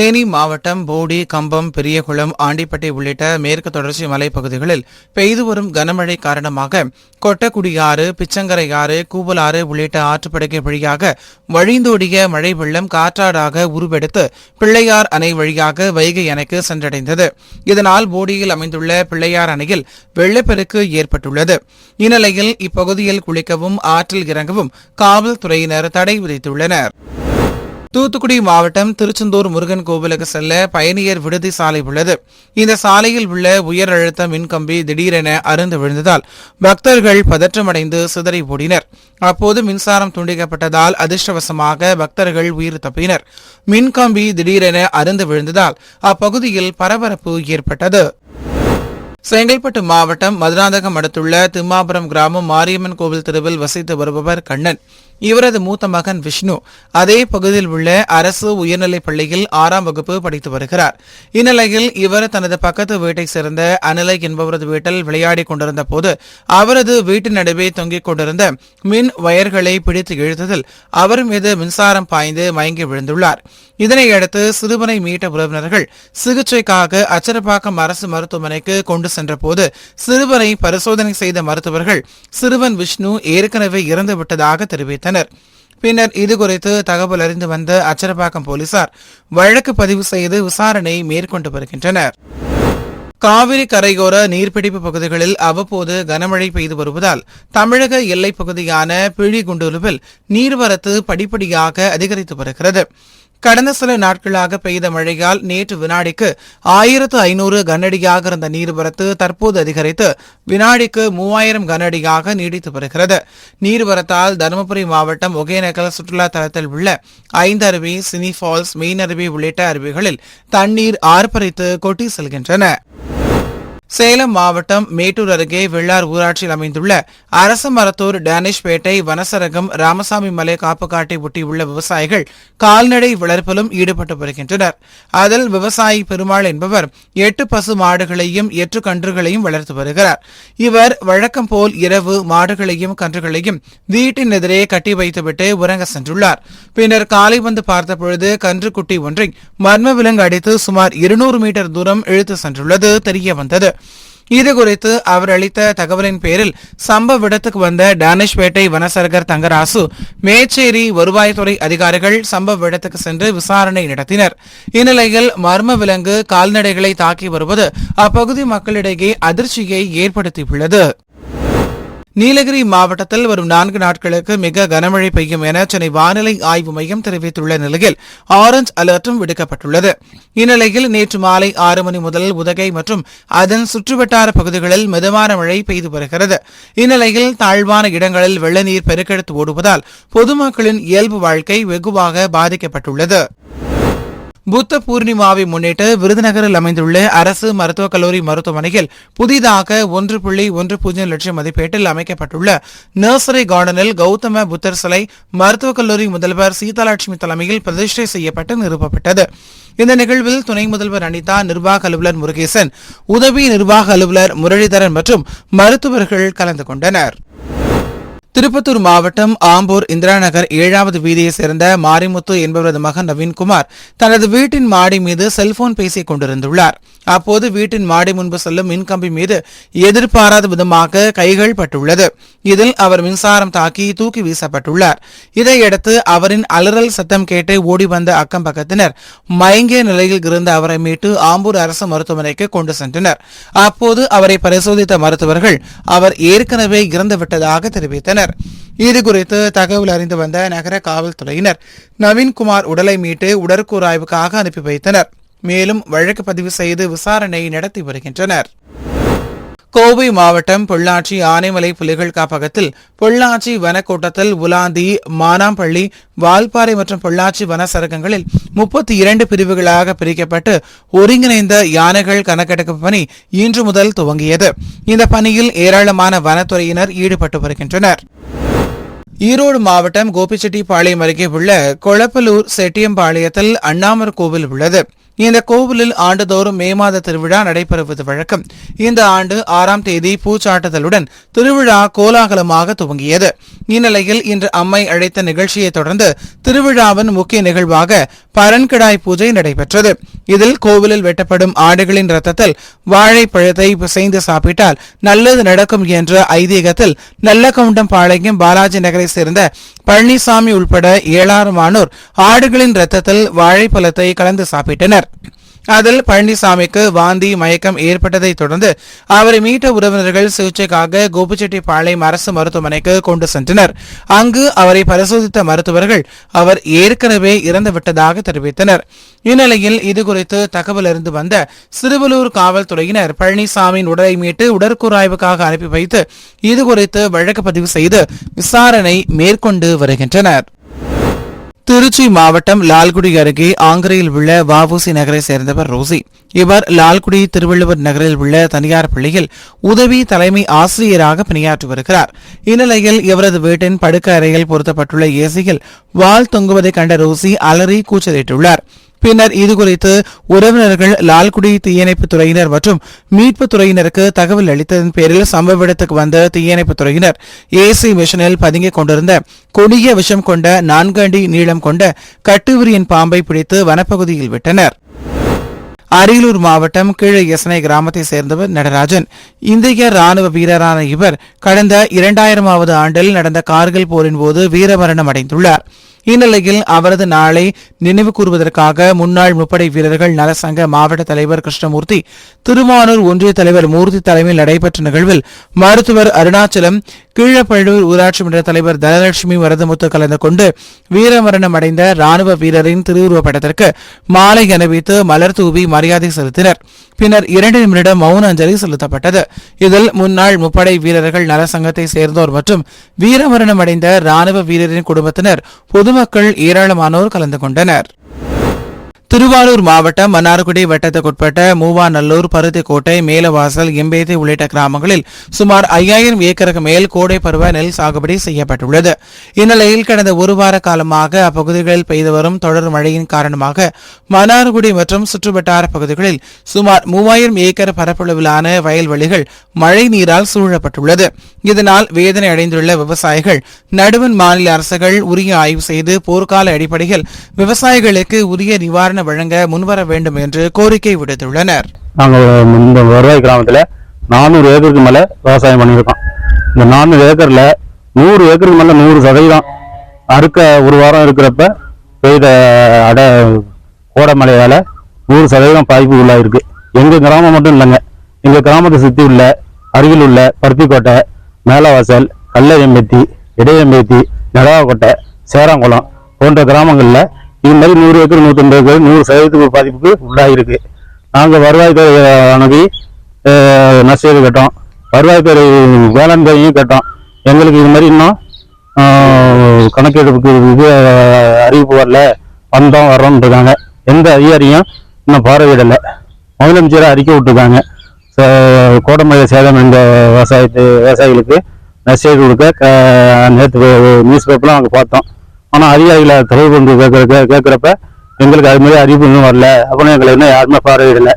தேனி மாவட்டம் போடி கம்பம் பெரியகுளம் ஆண்டிப்பட்டி உள்ளிட்ட மேற்கு தொடர்ச்சி மலைப்பகுதிகளில் பெய்து வரும் கனமழை காரணமாக கொட்டக்குடியாறு பிச்சங்கரையாறு கூவலாறு உள்ளிட்ட ஆற்றுப்படுகை வழியாக வழிந்தோடிய மழை வெள்ளம் காற்றாடாக உருவெடுத்து பிள்ளையார் அணை வழியாக வைகை அணைக்கு சென்றடைந்தது. இதனால் போடியில் அமைந்துள்ள பிள்ளையார் அணையில் வெள்ளப்பெருக்கு ஏற்பட்டுள்ளது. இந்நிலையில் இப்பகுதியில் குளிக்கவும் ஆற்றில் இறங்கவும் காவல்துறையினர் தடை விதித்துள்ளனர். தூத்துக்குடி மாவட்டம் திருச்செந்தூர் முருகன் கோவிலுக்கு செல்ல பயணியர் விடுதி சாலை உள்ளது. இந்த சாலையில் உள்ள உயர் அழுத்த மின்கம்பி திடீரென அருந்து விழுந்ததால் பக்தர்கள் பதற்றமடைந்து சிதறி ஓடினர். அப்போது மின்சாரம் துண்டிக்கப்பட்டதால் அதிர்ஷ்டவசமாக பக்தர்கள் உயிர் தப்பினர். மின்கம்பி திடீரென அருந்து விழுந்ததால் அப்பகுதியில் பரபரப்பு ஏற்பட்டது. செங்கல்பட்டு மாவட்டம் மதுராந்தகம் அடுத்துள்ள திம்மாபுரம் கிராமம் மாரியம்மன் கோவில் தெருவில் வசித்து வருபவர் கண்ணன். இவரது மூத்த மகன் விஷ்ணு அதே பகுதியில் உள்ள அரசு உயர்நிலைப் பள்ளியில் ஆறாம் வகுப்பு படித்து வருகிறார். இந்நிலையில் இவர் தனது பக்கத்து வீட்டைச் சேர்ந்த அனிலை என்பவரது வீட்டில் விளையாடிக் கொண்டிருந்த போது அவரது வீட்டின் நடுவே தொங்கிக் கொண்டிருந்த மின் வயர்களை பிடித்து இழுத்ததில் அவர் மீது மின்சாரம் பாய்ந்து மயங்கி விழுந்துள்ளார். இதனையடுத்து சிறுவனை மீட்ட உறவினர்கள் சிகிச்சைக்காக அச்சரப்பாக்கம் அரசு மருத்துவமனைக்கு கொண்டு சென்றபோது சிறுவனை பரிசோதனை செய்த மருத்துவர்கள் சிறுவன் விஷ்ணு ஏற்கனவே இறந்துவிட்டதாக தெரிவித்தனர். பின்னர் இதுகுறித்து தகவல் அறிந்து வந்த அச்சரப்பாக்கம் போலீசார் வழக்கு பதிவு செய்து விசாரணை மேற்கொண்டு வருகின்றனர். காவிரி கரையோர நீர்பிடிப்பு பகுதிகளில் அவ்வப்போது கனமழை பெய்து வருவதால் தமிழக எல்லைப் பகுதியான பிழிகுண்டுலுவில் நீர்வரத்து படிப்படியாக அதிகரித்து வருகிறது. கடந்த சில நாட்களாக பெய்த மழையால் நேற்று வினாடிக்கு ஆயிரத்து ஐநூறு கனஅடியாக இருந்த நீர்வரத்து தற்போது அதிகரித்து வினாடிக்கு மூவாயிரம் கனஅடியாக நீடித்து வருகிறது. நீர்வரத்தால் தருமபுரி மாவட்டம் ஒகேனக்கல் சுற்றுலா தலத்தில் உள்ள ஐந்தருவி சினி ஃபால்ஸ் மெயின் அருவி உள்ளிட்ட அருவிகளில் தண்ணீர் ஆர்ப்பரித்து கொட்டி செல்கின்றன. சேலம் மாவட்டம் மேட்டூர் அருகே வெள்ளார் ஊராட்சியில் அமைந்துள்ள அரச மரத்தூர் டேனிஷ்பேட்டை வனசரகம் ராமசாமி மலை காப்புக்காட்டை ஒட்டியுள்ள விவசாயிகள் கால்நடை வளர்ப்பிலும் ஈடுபட்டு வருகின்றனர். அதில் விவசாயி பெருமாள் என்பவர் எட்டு பசு மாடுகளையும் எட்டு கன்றுகளையும் வளர்த்து வருகிறார். இவர் வழக்கம் போல் இரவு மாடுகளையும் கன்றுகளையும் வீட்டின் எதிரே கட்டி வைத்துவிட்டு உறங்க சென்றுள்ளார். பின்னர் காலை வந்து பார்த்தபொழுது கன்றுக்குட்டி ஒன்றை மர்ம விலங்கு அடித்து சுமார் இருநூறு மீட்டர் தூரம் இழுத்து சென்றுள்ளது தெரிய வந்தது. இதுகுறித்து அவர் அளித்த தகவலின் பேரில் சம்பவ இடத்துக்கு வந்த டானிஷ்பேட்டை வனசரகர் தங்கராசு மேச்சேரி வருவாய்த்துறை அதிகாரிகள் சம்பவ இடத்துக்கு சென்று விசாரணை நடத்தினர். இந்நிலையில் மர்ம விலங்கு கால்நடைகளை தாக்கி வருவது அப்பகுதி மக்களிடையே அதிர்ச்சியை ஏற்படுத்தியுள்ளது. நீலகிரி மாவட்டத்தில் வரும் நான்கு நாட்களுக்கு மிக கனமழை பெய்யும் என சென்னை வானிலை ஆய்வு மையம் தெரிவித்துள்ள நிலையில் ஆரஞ்ச் அலர்ட்டும் விடுக்கப்பட்டுள்ளது. இந்நிலையில் நேற்று மாலை ஆறு மணி முதல் உதகை மற்றும் அதன் சுற்றுவட்டார பகுதிகளில் மிதமான மழை பெய்து வருகிறது. இந்நிலையில் தாழ்வான இடங்களில் வெள்ள நீர் பெருக்கெடுத்து ஓடுவதால் பொதுமக்களின் இயல்பு வாழ்க்கை வெகுவாக பாதிக்கப்பட்டுள்ளது. புத்த பூர்ணிமாவை முன்னிட்டு விருதுநகரில் அமைந்துள்ள அரசு மருத்துவக் கல்லூரி மருத்துவமனையில் புதிதாக ஒன்று புள்ளி ஒன்று பூஜ்ஜியம் லட்சம் மதிப்பீட்டில் அமைக்கப்பட்டுள்ள நர்சரி கார்டனில் கௌதம புத்தர் சிலை மருத்துவக் கல்லூரி முதல்வர் சீதாலட்சுமி தலைமையில் பிரதிஷ்டை செய்யப்பட்டு நிறுவப்பட்டது இந்த நிகழ்வில் துணை முதல்வர் அனிதா நிர்வாக அலுவலர் முருகேசன் உதவி நிர்வாக அலுவலர் முரளிதரன் மற்றும் மருத்துவர்கள் கலந்து கொண்டனர். திருப்பத்தூர் மாவட்டம் ஆம்பூர் இந்திரா நகர் ஏழாவது வீதியைச் சேர்ந்த மாரிமுத்து என்பவரது மகன் நவீன்குமார் தனது வீட்டின் மாடி மீது செல்போன் பேசிக் கொண்டிருந்துள்ளார். அப்போது வீட்டின் மாடி முன்பு செல்லும் மின்கம்பி மீது எதிர்பாராத விதமாக கைகள் பட்டுள்ளது. இதில் அவர் மின்சாரம் தாக்கி தூக்கி வீசப்பட்டுள்ளார். இதையடுத்து அவரின் அலறல் சத்தம் கேட்டு ஓடி வந்த அக்கம் பக்கத்தினர் மயங்கிய நிலையில் இருந்த அவரை மீட்டு ஆம்பூர் அரசு மருத்துவமனைக்கு கொண்டு சென்றனர். அப்போது அவரை பரிசோதித்த மருத்துவர்கள் அவர் ஏற்கனவே இறந்துவிட்டதாக தெரிவித்தனர். இதுகுறித்து தகவல் அறிந்து வந்த நகர காவல்துறையினர் நவீன்குமார் உடலை மீட்டு உடற்கூறாய்வுக்காக அனுப்பி வைத்தனர். மேலும் வழக்கு பதிவு செய்து விசாரணை நடத்தி வருகின்றனர். கோவை மாவட்டம் பொள்ளாச்சி ஆனைமலை புலிகள் காப்பகத்தில் பொள்ளாச்சி வனக்கூட்டத்தில் உலாந்தி மானாம்பள்ளி வால்பாறை மற்றும் பொள்ளாச்சி வன சரகங்களில் முப்பத்தி இரண்டு பிரிவுகளாக பிரிக்கப்பட்டு ஒருங்கிணைந்த யானைகள் கணக்கெடுப்பு பணி இன்று முதல் துவங்கியது. இந்த பணியில் ஏராளமான வனத்துறையினர் ஈடுபட்டு வருகின்றனர். ஈரோடு மாவட்டம் கோபிச்செட்டிப்பாளையம் அருகே உள்ள கொளப்பலூர் செட்டியம்பாளையத்தில் அண்ணாமர் கோவில் உள்ளது. இந்த கோவிலில் ஆண்டுதோறும் மே மாத திருவிழா நடைபெறுவது வழக்கம். இந்த ஆண்டு ஆறாம் தேதி பூச்சாட்டுதலுடன் திருவிழா கோலாகலமாக துவங்கியது. இந்நிலையில் இன்று அம்மை அழைத்த நிகழ்ச்சியை தொடர்ந்து திருவிழாவின் முக்கிய நிகழ்வாக பரன்கிடாய் பூஜை நடைபெற்றது. இதில் கோவிலில் வெட்டப்படும் ஆடுகளின் ரத்தத்தில் வாழைப்பழத்தை பிசைந்து சாப்பிட்டால் நல்லது நடக்கும் என்ற ஐதீகத்தில் நல்லகவுண்டம் பாளையம் பாலாஜி நகரை சேர்ந்த பழனிசாமி உள்பட ஏழாயிரமானோர் ஆடுகளின் ரத்தத்தில் வாழைப்பழத்தை கலந்து சாப்பிட்டனர். அதில் பழனிசாமிக்கு வாந்தி மயக்கம் ஏற்பட்டதை தொடர்ந்து அவரை மீட்ட உறவினர்கள் சிகிச்சைக்காக கோபிச்செட்டிப்பாளையம் அரசு மருத்துவமனைக்கு கொண்டு சென்றனர். அங்கு அவரை பரிசோதித்த மருத்துவர்கள் அவர் ஏற்கனவே இறந்துவிட்டதாக தெரிவித்தனர். இந்நிலையில் இதுகுறித்து தகவல் அறிந்து வந்த சிறுவலூர் காவல்துறையினர் பழனிசாமியின் உடலை மீட்டு உடற்கூராய்வுக்காக அனுப்பி வைத்து இதுகுறித்து வழக்கு பதிவு செய்து விசாரணை மேற்கொண்டு வருகின்றனர். திருச்சி மாவட்டம் லால்குடி அருகே ஆங்கரையில் உள்ள வஉசி நகரை சேர்ந்தவர் ரோசி. இவர் லால்குடி திருவள்ளுவர் நகரில் உள்ள தனியார் பள்ளியில் உதவி தலைமை ஆசிரியராக பணியாற்றி வருகிறார். இந்நிலையில் இவரது வீட்டின் படுக்க அறையில் பொருத்தப்பட்டுள்ள ஏசியில் வால் தொங்குவதை கண்ட ரோசி அலறி கூச்சலிட்டுள்ளார். பின்னர் இதுகுறித்து உறவினர்கள் லால்குடி தீயணைப்புத் துறையினர் மற்றும் மீட்புத் துறையினருக்கு தகவல் அளித்ததன் பேரில் சம்பவ இடத்துக்கு வந்த தீயணைப்புத் துறையினர் ஏசி மிஷனில் பதுங்கிக் கொண்டிருந்த கொடிய விஷம் கொண்ட நான்கு அடி நீளம் கொண்ட கட்டுவிரியின் பாம்பை பிடித்து வனப்பகுதியில் விட்டனர். அரியலூர் மாவட்டம் கீழே எசனை கிராமத்தை சேர்ந்தவர் நடராஜன். இந்திய ராணுவ வீரரான இவர் கடந்த இரண்டாயிரமாவது ஆண்டில் நடந்த கார்கில் போரின் போது வீரமரணம் அடைந்துள்ளார். இந்நிலையில் அவரது நாளை நினைவு கூறுவதற்காக முன்னாள் முப்படை வீரர்கள் நலசங்க மாவட்ட தலைவர் கிருஷ்ணமூர்த்தி திருமானூர் ஒன்றிய தலைவர் மூர்த்தி தலைமையில் நடைபெற்ற நிகழ்வில் மருத்துவர் அருணாச்சலம் கீழப்பழுவூர் ஊராட்சி மன்ற தலைவர் தனலட்சுமி வரதமுத்து கலந்து கொண்டு வீரமரணம் அடைந்த ராணுவ வீரரின் திருவுருவப் படத்திற்கு மாலை அணிவித்து மலர் தூவி மரியாதை செலுத்தினர். பின்னர் இரண்டு நிமிடம் மௌன அஞ்சலி செலுத்தப்பட்டது. இதில் முன்னாள் முப்படை வீரர்கள் நலசங்கத்தை சேர்ந்தோர் மற்றும் வீரமரணம் அடைந்த ராணுவ வீரரின் குடும்பத்தினர் பொதுமக்கள் ஏராளமானோர் கலந்து கொண்டனர். திருவாரூர் மாவட்டம் மன்னார்குடி வட்டத்துக்குட்பட்ட மூவாநல்லூர் பருத்திக்கோட்டை மேலவாசல் எம்பேதி உள்ளிட்ட கிராமங்களில் சுமார் ஐயாயிரம் ஏக்கருக்கு மேல் கோடை பருவ நெல் சாகுபடி செய்யப்பட்டுள்ளது. இந்நிலையில் கடந்த ஒரு வார காலமாக அப்பகுதிகளில் பெய்து வரும் தொடர் மழையின் காரணமாக மன்னார்குடி மற்றும் சுற்றுவட்டார பகுதிகளில் சுமார் மூவாயிரம் ஏக்கர் பரப்பளவிலான வயல்வெளிகள் மழை நீரால் சூழப்பட்டுள்ளது. இதனால் வேதனை அடைந்துள்ள விவசாயிகள் நடுவன் மாநில அரசுகள் உரிய ஆய்வு செய்து போர்க்கால அடிப்படையில் விவசாயிகளுக்கு உரிய நிவாரண வழங்க முன்வர வேண்டும் என்று கோரிக்கை விடுத்துள்ளனர். நாங்கள் இந்த வருவாய் கிராமத்தில் நானூறு ஏக்கருக்கு மேலே விவசாயம் பண்ணியிருக்கோம். இந்த நானூறு ஏக்கரில் நூறு ஏக்கருக்கு மேலே நூறு சதவீதம் அறுக்க ஒரு வாரம் இருக்கிறப்ப பெய்த அட கோடை மழையால் நூறு சதவீதம் பாய்ப்பு உள்ளாயிருக்கு. எங்கள் கிராமம் மட்டும் இல்லைங்க. எங்கள் கிராமத்தை சுற்றி உள்ள அருகில் உள்ள பருத்திக்கோட்டை மேலவாசல் கல்லையம்பேத்தி இடையம்பேத்தி நடவாக்கோட்டை சேராங்குளம் போன்ற கிராமங்களில் இது மாதிரி நூறு ஏக்கர் நூற்றம்பது ஏக்கர் நூறு சதவீதத்துக்கு பாதிப்புக்கு உள்ளாயிருக்கு. நாங்கள் வருவாய்த்துறை அணுகி அஹ், கட்டோம் கேட்டோம். வருவாய்த்துறை வேளாண் துறையும் கேட்டோம். எங்களுக்கு இது மாதிரி இன்னும் கணக்கெடுப்புக்கு இது அறிவிப்பு வரல. வந்தோம் வர்றோம்னு இருக்காங்க. எந்த அதிகாரியும் இன்னும் பார்வையிடலை. முதலமைச்சராக அறிக்கை விட்டுருக்காங்க. கோடமலை சேதம் இந்த விவசாயத்து விவசாயிகளுக்கு நஷ்டஈடு கொடுக்க நேற்று நியூஸ் பேப்பர்லாம் நாங்கள் பார்த்தோம். ஆனால் அதிகாரிகளை தொடர்பு கொண்டு கேட்குற கேட்குறப்ப எங்களுக்கு அது மாதிரி அறிவிப்பு இன்னும் வரல. அப்புறம் எங்களை இன்னும் யாருமே பார்வையிடலை.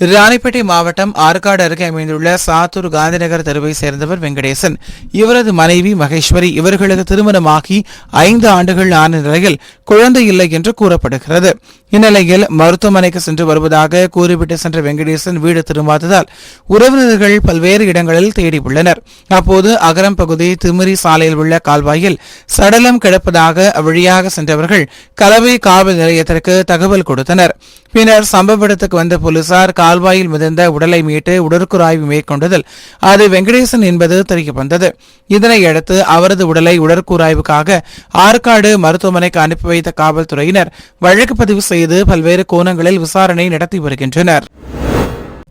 ராணிப்பேட்டை மாவட்டம் ஆற்காடு அருகே அமைந்துள்ள சாத்தூர் காந்திநகர் தெருவை சேர்ந்தவர் வெங்கடேசன். இவரது மனைவி மகேஸ்வரி இவர்களுக்கு திருமணமாகி ஐந்து ஆண்டுகள் ஆன நிலையில் குழந்தை இல்லை என்று கூறப்படுகிறது. இந்நிலையில் மருத்துவமனைக்கு சென்று வருவதாக கூறிவிட்டு சென்ற வெங்கடேசன் வீடு திரும்பாததால் உறவினர்கள் பல்வேறு இடங்களில் தேடி உள்ளனர் அப்போது அகரம் பகுதி திமிரி சாலையில் உள்ள கால்வாயில் சடலம் கிடப்பதாக அவ்வழியாக சென்றவர்கள் கலவை காவல் நிலையத்திற்கு தகவல் கொடுத்தனர். பின்னர் சம்பவ இடத்துக்கு வந்த போலீசார் கால்வாயில் மிதந்த உடலை மீட்டு உடற்குறாய்வு மேற்கொண்டதில் அது வெங்கடேசன் என்பது தெரிய வந்தது இதனையடுத்து அவரது உடலை உடற்கூராய்வுக்காக ஆற்காடு மருத்துவமனைக்கு அனுப்பி வைத்த காவல்துறையினர் வழக்கு பதிவு செய்து பல்வேறு கோணங்களில் விசாரணை நடத்தி வருகின்றனர்.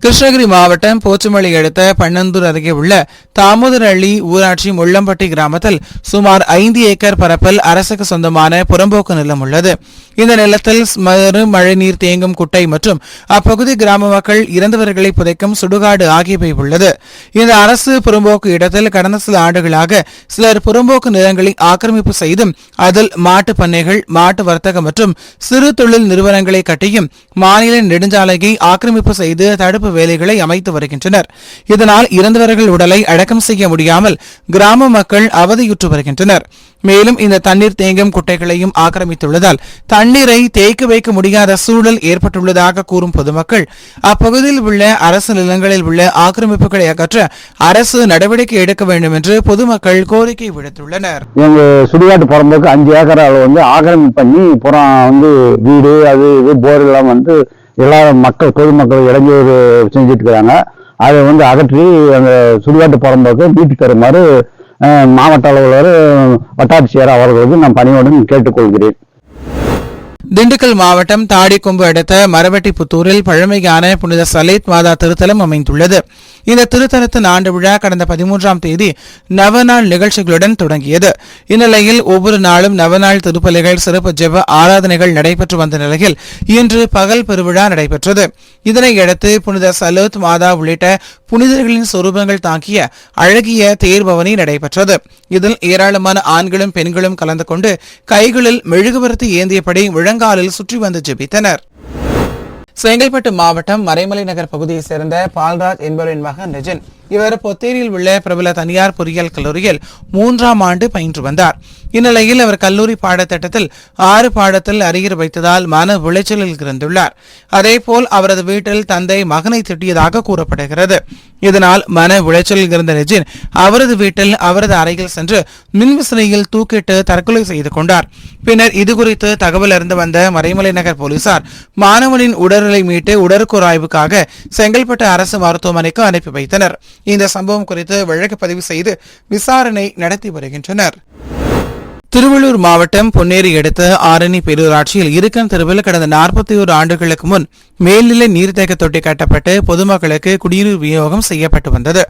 கிருஷ்ணகிரி மாவட்டம் போச்சுமலை அடுத்த பன்னந்தூர் அருகே உள்ள தாமோதரள்ளி ஊராட்சி முள்ளம்பட்டி கிராமத்தில் சுமார் ஐந்து ஏக்கர் பரப்பில் அரசுக்கு சொந்தமான புறம்போக்கு நிலம் உள்ளது. இந்த நிலத்தில் மறு மழைநீர் தேங்கும் குட்டை மற்றும் அப்பகுதி கிராம மக்கள் இறந்தவர்களை புதைக்கும் சுடுகாடு ஆகியவை உள்ளது. இந்த அரசு புறம்போக்கு இடத்தில் கடந்த சில ஆண்டுகளாக சிலர் புறம்போக்கு நிலங்களை ஆக்கிரமிப்பு செய்தும் அதில் மாட்டு பண்ணைகள் மாட்டு வர்த்தகம் மற்றும் சிறு தொழில் நிறுவனங்களை கட்டியும் மாநில நெடுஞ்சாலையை ஆக்கிரமிப்பு செய்து தடுப்பு வேலைகளை அமைத்து வருகின்றனர். இதனால் இறந்தவர்கள் உடலை அடக்கம் செய்ய முடியாமல் கிராம மக்கள் அவதியுற்று வருகின்றனர். மேலும் இந்த தண்ணீர் தேங்கும் குட்டைகளையும் ஆக்கிரமித்துள்ளதால் தண்ணீரை தேக்க வைக்க முடியாத சூழல் ஏற்பட்டுள்ளதாக கூறும் பொதுமக்கள் அப்பகுதியில் உள்ள அரசு நிலங்களில் உள்ள ஆக்கிரமிப்புகளை அகற்ற அரசு நடவடிக்கை எடுக்க வேண்டும் என்று பொதுமக்கள் கோரிக்கை விடுத்துள்ளனர். எங்க சுடுகாட்டு புறம்போக்கு அஞ்சு ஏக்கர் அளவு வந்து ஆக்கிரமிப்பு பண்ணி புறம் வந்து வீடு அது இது போர் எல்லாம் வந்து எல்லா மக்கள் பொதுமக்கள் இடைஞ்சூறு செஞ்சுட்டு இருக்கிறாங்க அதை வந்து அகற்றி அந்த சுடுகாட்டு புறம்போக்கு மீட்டு தருமாறு மாவட்ட அலுவலர் வட்டாட்சியர் அவர்களுக்கு நான் பணியுடன் கேட்டுக்கொள்கிறேன். திண்டுக்கல் மாவட்டம் தாடிக்கொம்பு அடுத்த மரவெட்டிப்புத்தூரில் பழமையான புனித சலேத் மாதா திருத்தலம் அமைந்துள்ளது. இந்த திருத்தலத்தின் ஆண்டு விழா கடந்த பதிமூன்றாம் தேதி நவநாள் நிகழ்ச்சிகளுடன் தொடங்கியது. இந்நிலையில் ஒவ்வொரு நாளும் நவநாள் திருப்பலிகள் சிறப்பு ஜெப ஆராதனைகள் நடைபெற்று வந்த நிலையில் இன்று பகல் பெருவிழா நடைபெற்றது. இதனையடுத்து புனித சலோத் மாதா உள்ளிட்ட புனிதர்களின் சொரூபங்கள் தாங்கிய அழகிய தேர்பவனி நடைபெற்றது. இதில் ஏராளமான ஆண்களும் பெண்களும் கலந்து கொண்டு கைகளில் மெழுகுவர்த்தி ஏந்தியபடி அலங்காலில் சுற்றி வந்து ஜெபித்தனர். செங்கல்பட்டு மாவட்டம் மறைமலை நகர் பகுதியைச் சேர்ந்த பால்ராஜ் என்பவரின் மகன் நிஜன் இவர் பொத்தேரியில் உள்ள பிரபல தனியார் பொறியியல் கல்லூரியில் மூன்றாம் ஆண்டு பயின்று வந்தார். இந்நிலையில் அவர் கல்லூரி பாடத்திட்டத்தில் ஆறு பாடத்தில் அரியர் வைத்ததால் மன உளைச்சலில் இருந்துள்ளார் அதேபோல் அவரது வீட்டில் தந்தை மகனை திட்டியதாக கூறப்படுகிறது. இதனால் மன உளைச்சலில் இருந்த நெஜின் அவரது வீட்டில் அவரது அறையில் சென்று மின்விசிறியில் தூக்கிட்டு தற்கொலை செய்து கொண்டார். பின்னர் இதுகுறித்து தகவல் அறிந்து வந்த மறைமலை நகர் போலீசார் மாணவனின் உடல்நிலை மீட்டு உடற்கூறு ஆய்வுக்காக செங்கல்பட்டு அரசு மருத்துவமனைக்கு அனுப்பி வைத்தனர். இந்த சம்பவம் குறித்து வழக்கு பதிவு செய்து விசாரணை நடத்தி வருகின்றனர். திருவள்ளூர் மாவட்டம் பொன்னேரி அடுத்த ஆரணி பேரூராட்சியில் இருக்கன் தெருவில் கடந்த நாற்பத்தி ஒரு ஆண்டுகளுக்கு முன் மேல்நிலை நீர்த்தேக்க தொட்டி கட்டப்பட்டு பொதுமக்களுக்கு குடிநீர் விநியோகம் செய்யப்பட்டு வந்தது.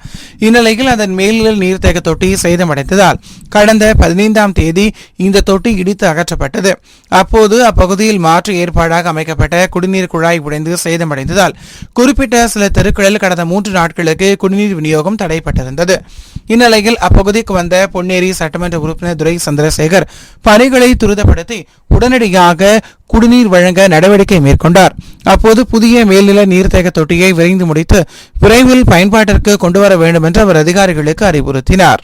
இந்நிலையில் அதன் மேல்நிலை நீர்த்தேக்க தொட்டி சேதமடைந்ததால் கடந்த பதினைந்தாம் தேதி இந்த தொட்டி இடித்து அகற்றப்பட்டது. அப்போது அப்பகுதியில் மாற்று ஏற்பாடாக அமைக்கப்பட்ட குடிநீர் குழாய் உடைந்து சேதமடைந்ததால் குறிப்பிட்ட சில தெருக்களில் கடந்த மூன்று நாட்களுக்கு குடிநீர் விநியோகம் தடைப்பட்டிருந்தது. இந்நிலையில் அப்பகுதிக்கு வந்த பொன்னேரி சட்டமன்ற உறுப்பினர் துரை சந்திரசேகர் பணிகளை துரிதப்படுத்தி உடனடியாக குடிநீர் வழங்க நடவடிக்கை மேற்கொண்டார். அப்போது புதிய மேல்நில நீர்த்தேக்க தொட்டியை விரைந்து முடித்து விரைவில் பயன்பாட்டிற்கு கொண்டுவர வேண்டும் என்று அவர் அதிகாரிகளுக்கு அறிவுறுத்தினார்.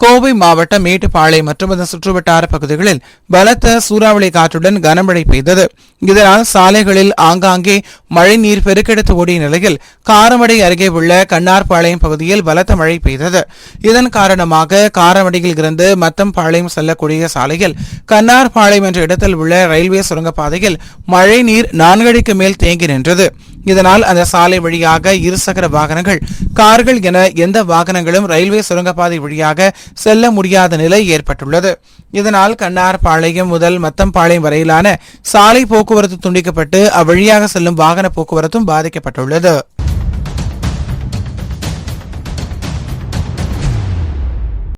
கோவை மாவட்டம் மேட்டுப்பாளையம் மற்றும் அதன் சுற்றுவட்டார பகுதிகளில் பலத்த சூறாவளி காற்றுடன் கனமழை பெய்தது. இதனால் சாலைகளில் ஆங்காங்கே மழைநீர் பெருக்கெடுத்து ஓடிய நிலையில் காரமடை அருகே உள்ள கண்ணார்பாளையம் பகுதியில் பலத்த மழை பெய்தது. இதன் காரணமாக காரமடையில் இருந்து மத்தம்பாளையம் செல்லக்கூடிய சாலையில் கண்ணார்பாளையம் என்ற இடத்தில் உள்ள ரயில்வே சுரங்கப்பாதையில் மழைநீர் நான்கடிக்கு மேல் தேங்கி நின்றது. இதனால் அந்த சாலை வழியாக இருசக்கர வாகனங்கள் கார்கள் என எந்த வாகனங்களும் ரயில்வே சுரங்கப்பாதை வழியாக செல்ல முடியாத நிலை ஏற்பட்டுள்ளது. இதனால் கண்ணார்பாளையம் முதல் மத்தம்பாளையம் வரையிலான சாலை போக்குவரத்து துண்டிக்கப்பட்டு அவ்வழியாக செல்லும் வாகன போக்குவரத்தும் பாதிக்கப்பட்டுள்ளது.